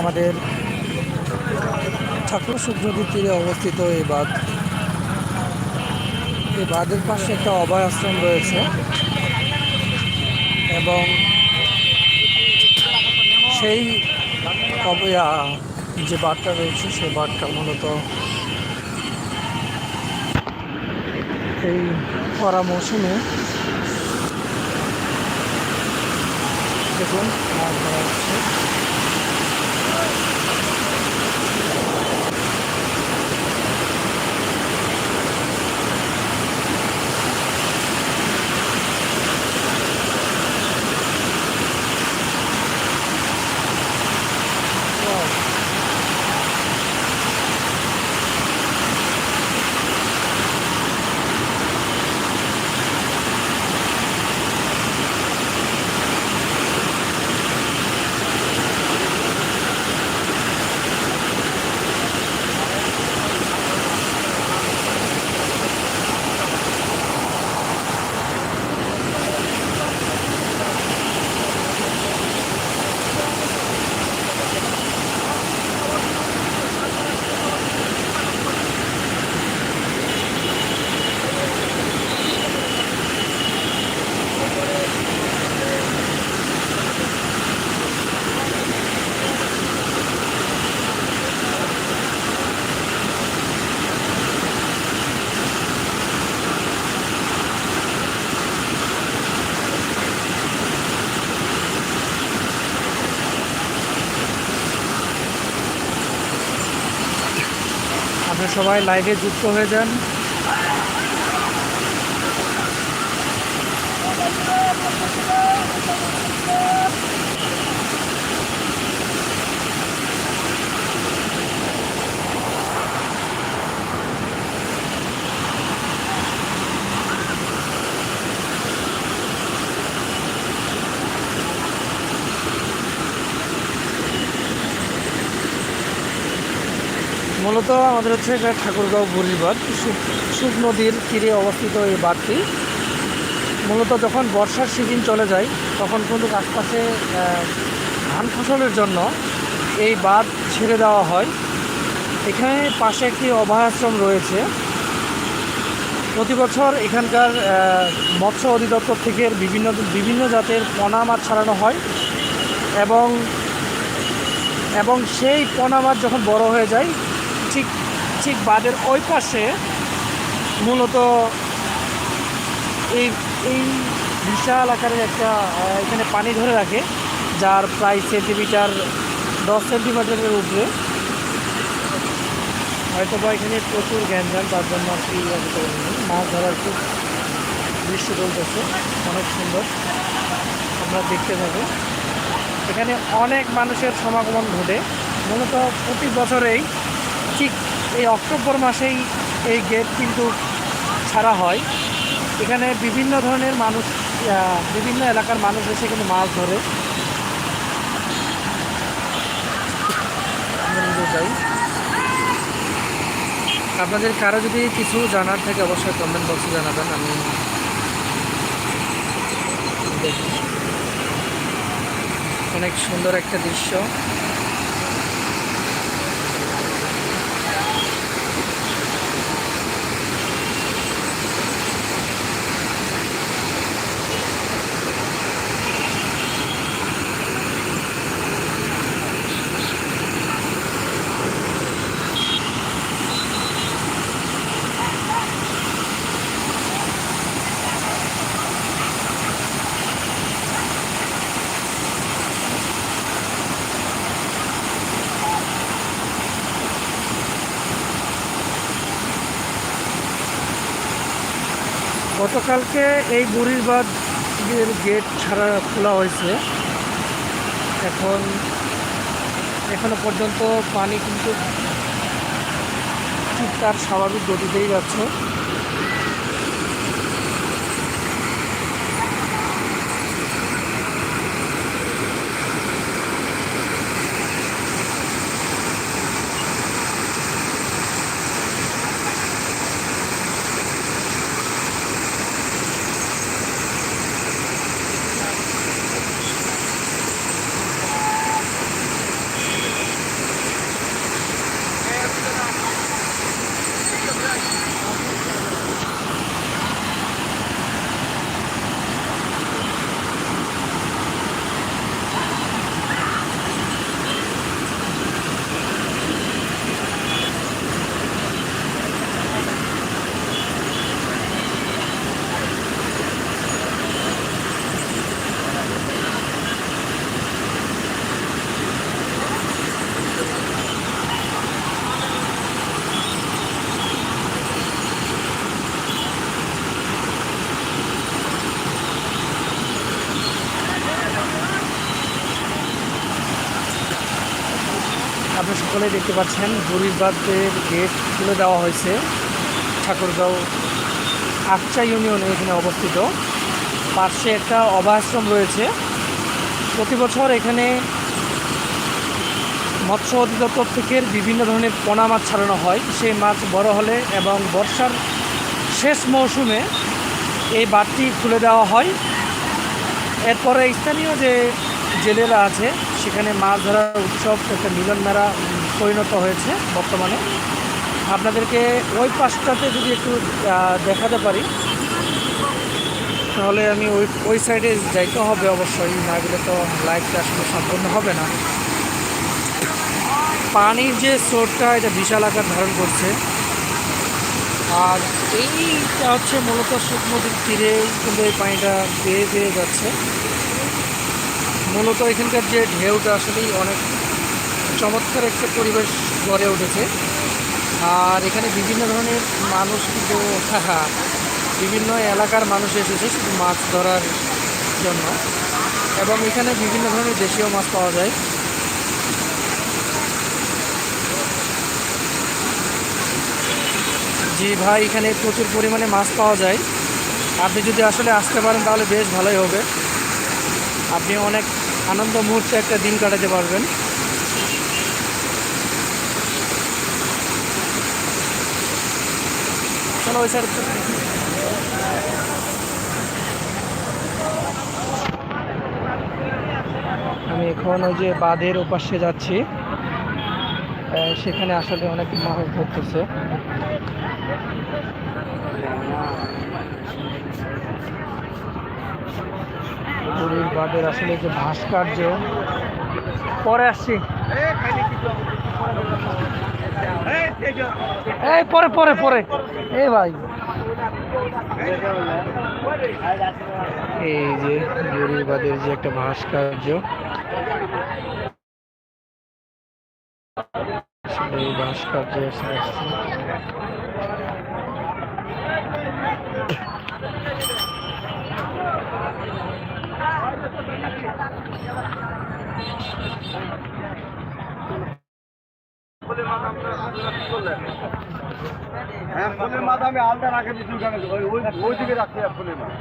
আমাদের ঠাকুর নদীর তীরে অবস্থিত এই বাঁধ। এই বাঁধের পাশে একটা অভয় আশ্রম রয়েছে এবং সেই যে বাঁধটা রয়েছে, সেই বাঁধটা মূলত এই খরা মৌসুমে দেখুন মাছ ধরা হচ্ছে। আপনারা সবাই লাইভে যুক্ত হয়ে যান। মূলত আমাদের হচ্ছে এটা ঠাকুরগাঁও বুড়িবাদ সুখ নদীর তীরে অবস্থিত এই বাঁধটি। মূলত যখন বর্ষার সিজন চলে যায়, তখন কিন্তু আশপাশে ধান ফসলের জন্য এই বাঁধ ছেড়ে দেওয়া হয়। এখানে পাশে একটি অভয়াশ্রম রয়েছে। প্রতি বছর এখানকার মৎস্য অধিদপ্তর থেকে বিভিন্ন বিভিন্ন জাতের পোনা মাছ ছাড়ানো হয় এবং এবং সেই পোনা মাছ যখন বড় হয়ে যায় ঠিক ঠিক বাঁধের ওই পাশে মূলত এই এই বিশাল আকারের একটা এখানে পানি ধরে রাখে, যার প্রায় সেন্টিমিটার, দশ সেন্টিমিটারের উপরে। হয়তো বা এখানে প্রচুর গ্যাঞ্জাম তার জন্য আর কি। মাছ ধরার খুব দৃশ্য চলতেছে, অনেক সুন্দর। আমরা দেখতে থাকি এখানে অনেক মানুষের সমাগমন ঘটে। মূলত প্রতি বছরেই ঠিক এই অক্টোবর মাসেই এই গেট কিন্তু ছাড়া হয়। এখানে বিভিন্ন ধরনের মানুষ বিভিন্ন এলাকার মানুষ এসে এখানে মাছ ধরে। আপনাদের কারও যদি কিছু জানার থাকে অবশ্যই কমেন্ট বক্সে জানাবেন, আমি অনেক সুন্দর একটা দৃশ্য। গতকালকে এই বুড়ির বাঁধ গেট ছাড়া খোলা হয়েছে। এখন, এখনও পর্যন্ত পানি কিন্তু ঠিক তার স্বাভাবিক গতিতেই যাচ্ছে। আপনি সকলে দেখতে পাচ্ছেন বুড়িবাদের গেট খুলে দেওয়া হয়েছে। ঠাকুরগাঁও আকচা ইউনিয়নে এখানে অবস্থিত। পাশে একটা অভয়াশ্রম রয়েছে। প্রতি বছর এখানে মৎস্য অধিদপ্তর থেকে বিভিন্ন ধরনের পোনা মাছ ছাড়ানো হয়। সেই মাছ বড় হলে এবং বর্ষার শেষ মৌসুমে এই বাঁধটি খুলে দেওয়া হয়। এরপরে স্থানীয় যে জেলেরা আছে সেখানে মাছ ধরার উৎসব একটা মিলন মেলা পরিণত হয়েছে বর্তমানে। আপনাদেরকে ওই পাশটাতে যদি একটু দেখাতে পারি, তাহলে আমি ওই ওই সাইডে যাইতে হবে অবশ্যই, না গেলে তো লাইফটা আসলে সম্পূর্ণ হবে না। পানির যে স্রোতটা, এটা বিশাল আকার ধারণ করছে। আর এইটা হচ্ছে মূলত সুখ নদীর তীরে কিন্তু এই পানিটা বেয়ে বেয়ে যাচ্ছে। মূলত এখানকার যে ঢেউটা আসলেই অনেক চমৎকার একটা পরিবেশ গড়ে উঠেছে। আর এখানে বিভিন্ন ধরনের মানুষ কিন্তু বিভিন্ন এলাকার মানুষ এসেছে শুধু মাছ ধরার জন্য। এবং এখানে বিভিন্ন ধরনের দেশীয় মাছ পাওয়া যায়। জি ভাই, এখানে প্রচুর পরিমাণে মাছ পাওয়া যায়। আপনি যদি আসলে আসতে পারেন তাহলে বেশ ভালোই হবে। আপনি অনেক আনন্দ মুহূর্তে একটা দিন কাটাতে পারবেন। চলো ওই স্যার আমি এখন ওই যে বাঁধের ওপাশে যাচ্ছি। সেখানে আসলে অনেক মাছ ধরতেছে পুরীর বাঁধের আসলে যে ভাস্কর্য। পরে আসছি। এই, পরে পরে পরে। এই ভাই। এই যে পুরীর বাঁধের যে একটা ভাস্কর্য। ভাস্কর্য। হ্যাঁ ফুলের মাথা আমি আলদা রাখে দিচ্ছি ওখানে ওই ওই দিকে হবে ফুলের মাথা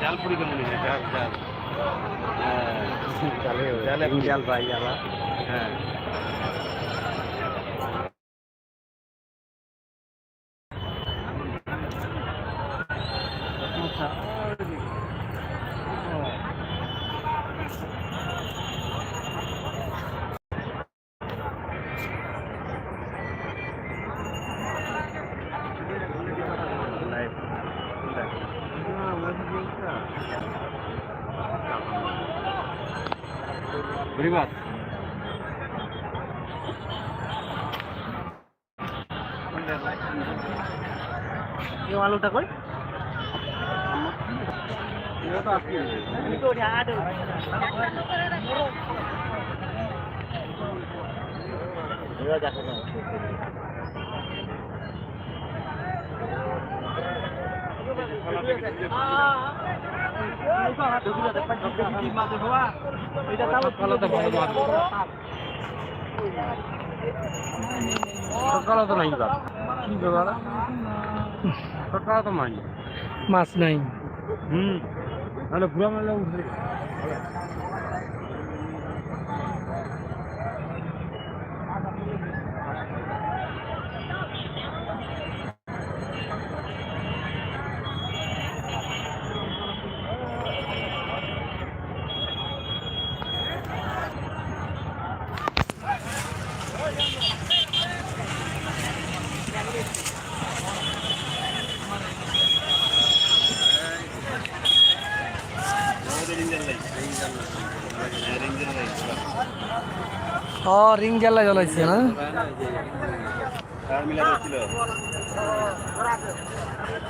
जाल पूरी कर लीजिए जाल जाल जाल जाल भाई जाल हाँ। এই আলুটা কই? তো ভালো মাছ নাই। হুম। ঘুরা মেলে উঠবে ও রিং জ্বালা জ্বলাইছে না? মিলা